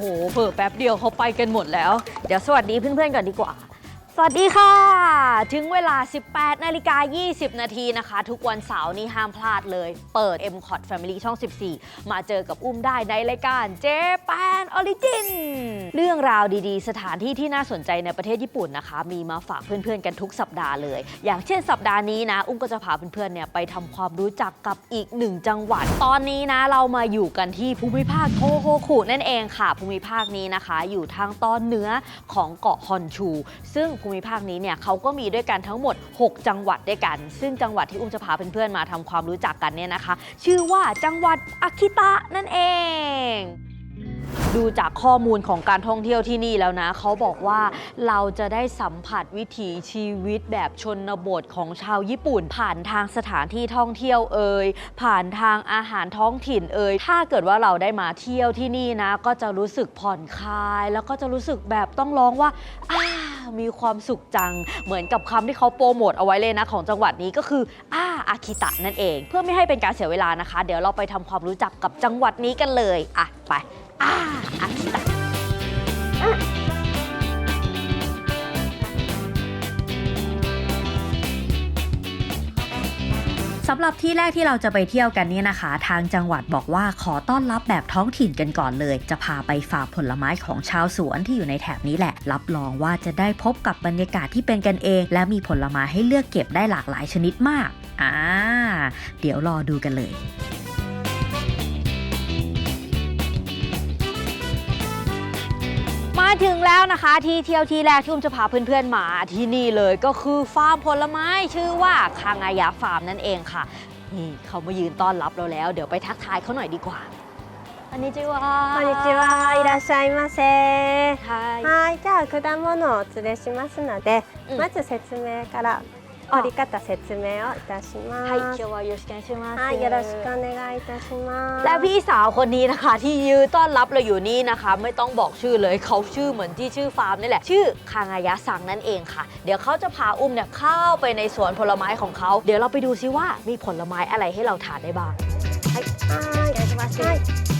โอ้โหเผิ่แป๊บเดียวเขาไปกันหมดแล้ว เดี๋ยวสวัสดีเพื่อนๆก่อนดีกว่า วัสดีค่ะ ถึงเวลา 18นาฬิกา20 นาทีนะคะ ทุกวันเสาร์นี้ห้ามพลาดเลย เปิด m c o t Family ช่อง 14 มาเจอกับอุ้มได้ในรายการเจแปนออริจินเรื่องราวดีๆ สถานที่ที่น่าสนใจในประเทศญี่ปุ่นนะคะ มีมาฝากเพื่อนๆกันทุกสัปดาห์เลย อย่างเช่นสัปดาห์นี้นะ อุ้มก็จะพาเพื่อนๆเนี่ยไปทำความรู้จักกับอีกหนึ่งจังหวัด ตอนนี้นะเรามาอยู่กันที่ภูมิภาคโทโฮคุนั่นเองค่ะ ภูมิภาคนี้นะคะ อยู่ทางตอนเหนือของเกาะฮอนชู ซึ่งภูมิภาคนี้เนี่ยเขาก็มีด้วยกันทั้งหมด 6 จังหวัดด้วยกัน ซึ่งจังหวัดที่อุ้มจะพาเพื่อนๆมาทำความรู้จักกันเนี่ยนะคะ ชื่อว่าจังหวัดอากิตะนั่นเองดูจากข้อมูลของการท่องเที่ยวที่นี่แล้วนะ เขาบอกว่าเราจะได้สัมผัสวิถีชีวิตแบบชนบทของชาวญี่ปุ่น ผ่านทางสถานที่ท่องเที่ยวเอ่ยผ่านทางอาหารท้องถิ่นเอ่ยถ้าเกิดว่าเราได้มาเที่ยวที่นี่นะ ก็จะรู้สึกผ่อนคลาย แล้วก็จะรู้สึกแบบต้องร้องว่าอา มีความสุขจัง เหมือนกับคำที่เขาโปรโมทเอาไว้เลยนะของจังหวัดนี้ก็คืออาอาคิตะนั่นเอง เพื่อไม่ให้เป็นการเสียเวลานะคะ เดี๋ยวเราไปทำความรู้จักกับจังหวัดนี้กันเลยอะไปอาอาคิตะ สำหรับที่แรกที่เราจะไปเที่ยวกันนี่นะคะ ทางจังหวัดบอกว่าขอต้อนรับแบบท้องถิ่นกันก่อนเลย จะพาไปฝากผลไม้ของชาวสวนที่อยู่ในแถบนี้แหละ รับรองว่าจะได้พบกับบรรยากาศที่เป็นกันเอง และมีผลไม้ให้เลือกเก็บได้หลากหลายชนิดมาก อ่า เดี๋ยวรอดูกันเลย มาถึงแล้วนะคะ ที่เที่ยวที่แรกที่อุ้มจะพาเพื่อนๆมาที่นี่เลยก็คือฟาร์มผลไม้ชื่อว่าคางายะฟาร์มนั่นเองค่ะ นี่เขามายืนต้อนรับเราแล้ว เดี๋ยวไปทักทายเขาหน่อยดีกว่า อันนี้จิวะ こんにちはいらっしゃいませ ใช่ はいじゃあ果物をお連れしますので、うんまず説明からあ 折り方説明をいたしま はい す เชียววาโยชิเกนชิมัส はいよろしくお願いいたします และพี่สาวคนนี้นะคะ ที่ยืนต้อนรับเราอยู่นี่นะคะ ไม่ต้องบอกชื่อเลยเขาชื่อเหมือนที่ชื่อฟาร์มนี่แหละ ชื่อคางายะสังนั่นเองค่ะ เดี๋ยวเขาจะพาอุ้มเนี่ยเข้าไปในสวนผลไม้ของเขา เดี๋ยวเราไปดูซิว่ามีผลไม้อะไรให้เราทานได้บ้าง はいお願いしますはい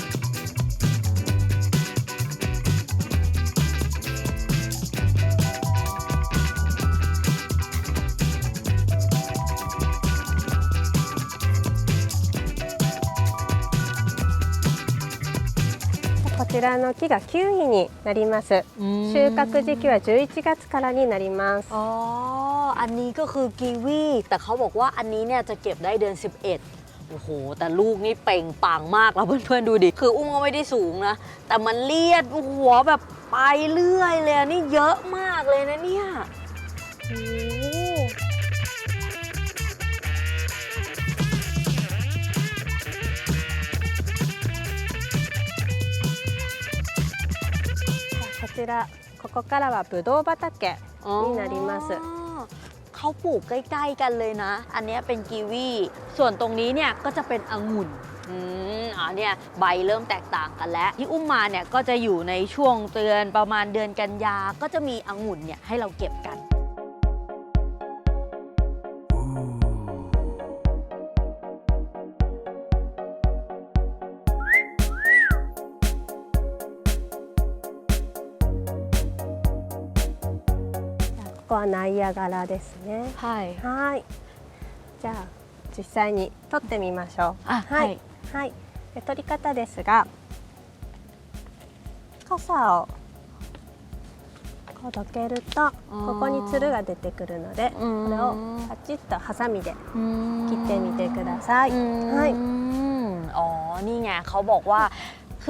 らの木がキウイになります収穫時期は11月からになります อ๋อ อันนี้ก็คือกีวี แต่เขาบอกว่าอันนี้เนี่ยจะเก็บได้เดือน 11 โอ้โห แต่ลูกนี่เป่งปังมากแล้วเพื่อนๆดูดิ คืออุ้มก็ไม่ได้สูงนะ แต่มันเลียดหัวแบบไปเรื่อยเลยอะนี่เยอะมากเลยนะเนี่ย ちらここからはぶどう畑 นี่นาริมัส เขาปลูกใกล้ ๆ กันเลยนะ อันเนี้ยเป็นกีวี ส่วนตรงนี้เนี่ยก็จะเป็นองุ่น อืมอ่าเนี่ยใบเริ่มแตกต่างกันแล้ว ที่อุ้มมาเนี่ยก็จะอยู่ในช่วงเดือนประมาณเดือนกันยา ก็จะมีองุ่นเนี่ยให้เราเก็บกัน ัน はナイアガラですね ใช่ はいじゃあ実際に取ってみましょう อ่ะ はい、はい、で取り方ですが傘をこうどけるとここにつるが出てくるのでこれをパチッとハサミで切ってみてください、はい อ๋อ นี่ไงเขาบอกว่า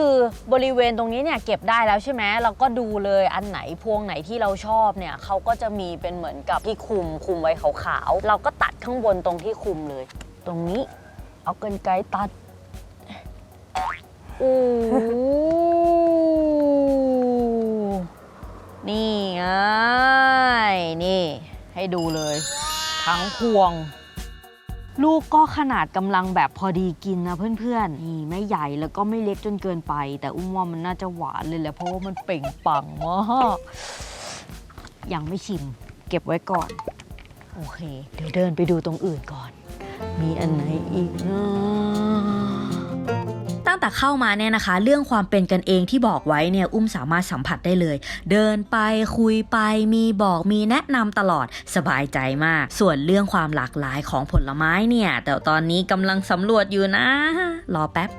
คือบริเวณตรงนี้เนี่ยเก็บได้แล้วใช่ไหมเราก็ดูเลยอันไหนพวงไหนที่เราชอบเนี่ยเขาก็จะมีเป็นเหมือนกับที่คุมคุมไว้ขาวๆเราก็ตัดข้างบนตรงที่คุมเลย ตรงนี้เอาเกินไกลตัดโอ้โหนี่ไงนี่ ให้ดูเลย ทั้งพวง ลูกก็ขนาดกำลังแบบพอดีกินนะเพื่อนๆ นี่ไม่ใหญ่แล้วก็ไม่เล็กจนเกินไป แต่อุ้มว่ามันน่าจะหวานเลยแหละเพราะว่ามันเปล่งปลังมากยังไม่ชิม เก็บไว้ก่อน โอเค เดี๋ยวเดินไปดูตรงอื่นก่อน มีอันไหนอีกนะ แต่เข้ามาเนี่ยนะคะ เรื่องความเป็นกันเองที่บอกไว้เนี่ยอุ้มสามารถสัมผัสได้เลย เดินไปคุยไปมีบอกมีแนะนำตลอดสบายใจมาก ส่วนเรื่องความหลากหลายของผลไม้เนี่ย แต่ตอนนี้กำลังสำรวจอยู่นะ รอแป๊บ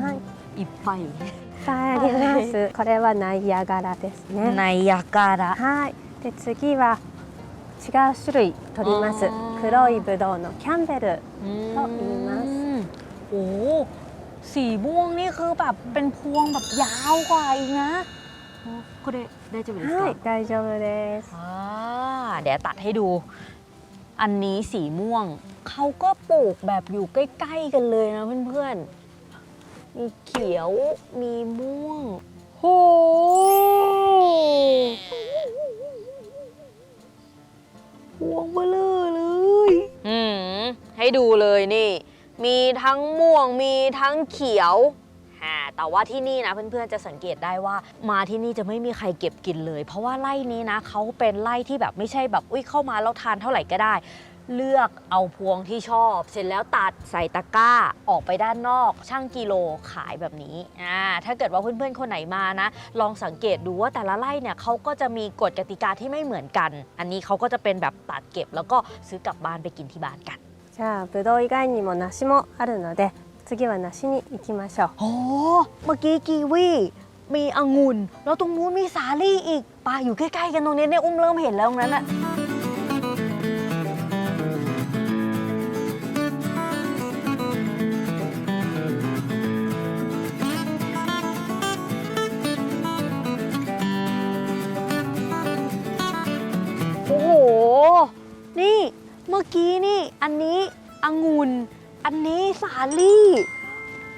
はい、 อีกไฟ いっぱいありますこれはナイアガラですね ในยาการะ はいで次は違う種類取りますあー黒いぶどうのキャンベル と言います โอ้สีม่วงนี่คือแบบเป็นพวงแบบยาวกว่าอีกนะโอ้これ大丈夫ですかはい大丈夫です อ่าเดี๋ยวตัดให้ดู อันนี้สีม่วง เขาก็ปลูกแบบอยู่ใกล้ ๆ กันเลยนะเพื่อนๆ มีเขียว มีม่วง โห พวงเบลอเลย อืม ให้ดูเลยนี่ มีทั้งม่วงมีทั้งเขียวอ่าแต่ว่าที่นี่นะเพื่อนๆจะสังเกตได้ว่า มาที่นี่จะไม่มีใครเก็บกินเลย เพราะว่าไร่นี้นะเขาเป็นไร่ที่แบบไม่ใช่แบบอุ้ยเข้ามาแล้วทานเท่าไหร่ก็ได้ เลือกเอาพวงที่ชอบ เสร็จแล้วตัดใส่ตะกร้าออกไปด้านนอก ช่างกิโลขายแบบนี้อ่าถ้าเกิดว่าเพื่อนๆคนไหนมานะ ลองสังเกตดูว่าแต่ละไร่เนี่ยเขาก็จะมีกฎกติกาที่ไม่เหมือนกัน อันนี้เขาก็จะเป็นแบบตัดเก็บแล้วก็ซื้อกลับบ้านไปกินที่บ้านกัน じゃあぶどう以外にも梨もあるので次は梨に行きましょう โอ้เมื่อกี้กีวี มีองุ่น แล้วตรงนู้นมีสาลี่อีกปลาอยู่ใกล้ๆกันตรงนี้เนี่ยอุ้มเริ่มเห็นแล้วตรงนั้นอะโอ้โห นี่ เมื่อกี้นี่ ี่ อันนี้องุ่นอันนี้สาลี่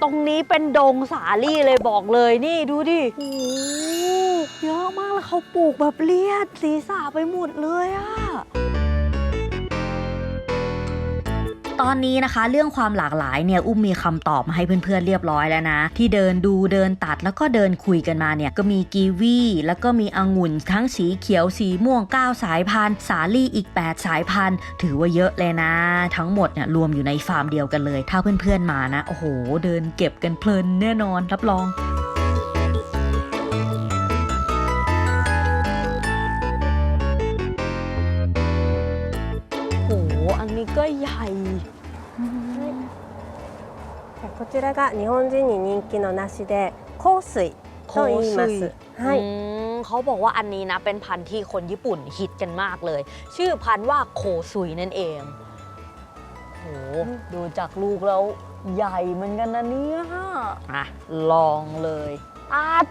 ตรงนี้เป็นดงสาลี่เลยบอกเลยนี่ดูดิโอ้เยอะมากแล้วเขาปลูกแบบเลียดสีสาไปหมดเลยอะ ตอนนี้นะคะ เรื่องความหลากหลายเนี่ยอุ้มมีคำตอบมาให้เพื่อนๆเรียบร้อยแล้วนะ ที่เดินดูเดินตัดแล้วก็เดินคุยกันมาเนี่ยก็มีกีวีแล้วก็มีองุ่นทั้งสีเขียวสีม่วง 9 สายพันธุ์ สาลี่อีก 8 สายพันธุ์ ถือว่าเยอะเลยนะ ทั้งหมดเนี่ยรวมอยู่ในฟาร์มเดียวกันเลย ถ้าเพื่อนๆมานะ โอ้โห เดินเก็บกันเพลินแน่นอนรับรอง ก็ใหญ่ じゃあこちらが日本人に人気の梨で香水と言いますは อื い มเขาบอกว่าอันนี้นะเป็นพันธุ์ที่คนญี่ปุ่นฮิตกันมากเลย ชื่อพันธุ์ว่าโคซุยนั่นเองโหดูจากลูกแล้วใหญ่เหมือนกันนะเนี่ยอ่ะลองเลยอัด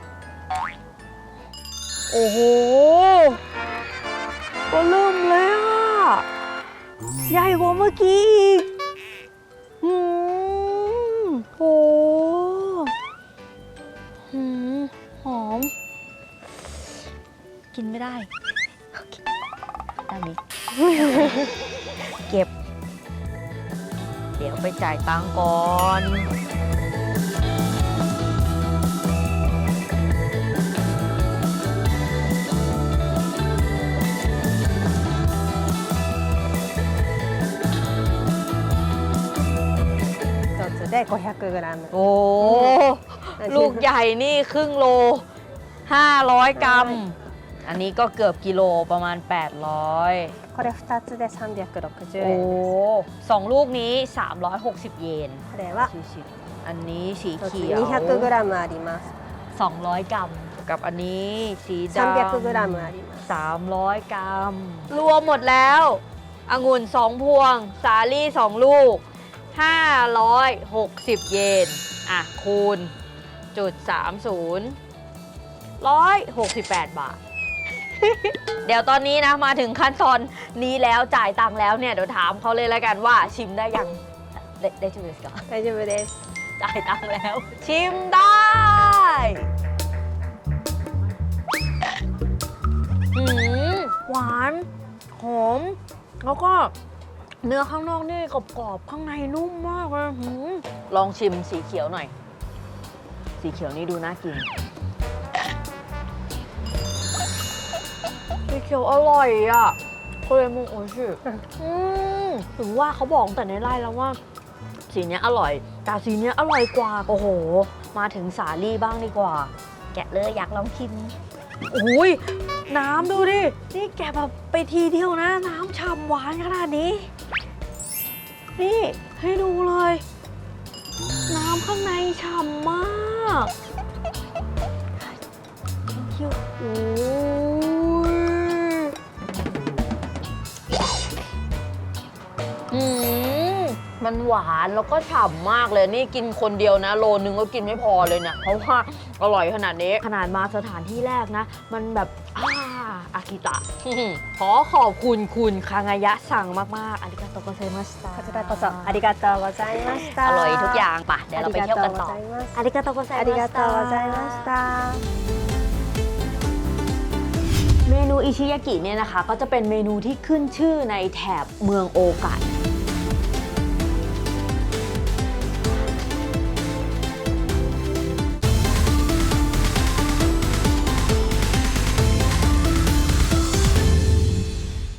โอ้โหก็เริ่มเลยอ่ะ ใหญ่กว่าเมื่อกี้อีกโหหอม กินไม่ได้โอเคตมนี้ เก็บ เดี๋ยวไปจ่ายตังก่อน 一つで 500g โอ้ ลูกใหญ่นี่ครึ่งโล 500 กรัม อันนี้ก็เกือบกิโลประมาณ 800 これ2つで360 โอ้ 円です สองลูกนี้ 360 เยน これは40อันนี้สี 1つ เขียว 200g あります 200 กรัม กับอันนี้สีดำ 300g あります 300 กรัม รวมหมดแล้วองุ่น 2 พวง สาลี่ 2 ลูก 560 เยน อ่ะ คูณ จุด 30 168 บาท เดี๋ยวตอนนี้นะมาถึงขั้นตอนนี้แล้วจ่ายตังค์แล้วเนี่ย เดี๋ยวถามเขาเลยแล้วกันว่าชิมได้ยัง ได้ได้ชิมですか大丈夫です จ่ายตังค์แล้ว ชิมได้ หืมหวาน หอม แล้วก็ เนื้อข้างนอกนี่กรอบๆข้างในนุ่มมากเลยหืมลองชิมสีเขียวหน่อย สีเขียวนี่ดูน่ากิน สีเขียวอร่อยอะโคเรมงโอชิอืมถึงว่าเขาบอกตั้งแต่ในไล่แล้วว่า สีเนี้ยอร่อย แต่สีเนี้ยอร่อยกว่า โอ้โห มาถึงสาลี่บ้างดีกว่า แกะเลยอยากลองชิมโอ้ยน้ำดูดิ นี่แกะแบบไปทีเดียวนะ น้ำฉ่ำหวานขนาดนี้ นี่ให้ดูเลย น้ำข้างในฉ่ำมากคิวโอ้ยอืมมันหวานแล้วก็ฉ่ำมากเลยนี่กินคนเดียวนะ โลนึงก็กินไม่พอเลยเนี่ยเพราะว่าอร่อยขนาดนี้ ขนาดมาสถานที่แรกนะ มันแบบ อ่าอากิตะ ขอขอบคุณคุณคางายะสั่งมาก ๆ อาริกาโตโกเซมัสตา こちらこそありがとうございました อร่อยทุกอย่างป่ะ เดี๋ยวเราไปเที่ยวกันต่อ ありがとうございます อาริกาโตโกไซมัส ありがとうございました เมนูอิชิยากิเนี่ยนะคะ ก็จะเป็นเมนูที่ขึ้นชื่อในแถบเมืองโอกะ